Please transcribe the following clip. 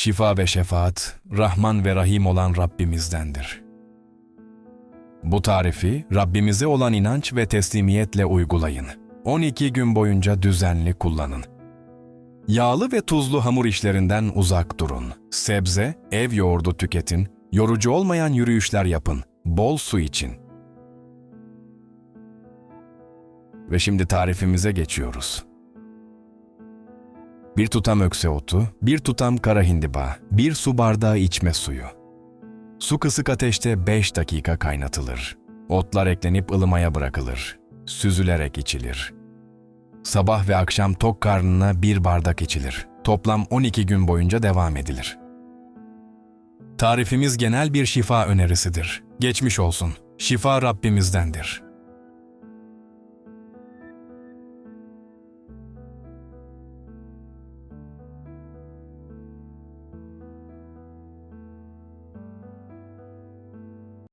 şifa ve şefaat, Rahman ve Rahim olan Rabbimizdendir. Bu tarifi Rabbimize olan inanç ve teslimiyetle uygulayın. 12 gün boyunca düzenli kullanın. Yağlı ve tuzlu hamur işlerinden uzak durun. Sebze, ev yoğurdu tüketin, yorucu olmayan yürüyüşler yapın, bol su için. Ve şimdi tarifimize geçiyoruz. Bir tutam ökse otu, bir tutam kara hindiba, bir su bardağı içme suyu. Su kısık ateşte 5 dakika kaynatılır. Otlar eklenip ılımaya bırakılır. Süzülerek içilir. Sabah ve akşam tok karnına bir bardak içilir. Toplam 12 gün boyunca devam edilir. Tarifimiz genel bir şifa önerisidir. Geçmiş olsun. Şifa Rabbimizdendir.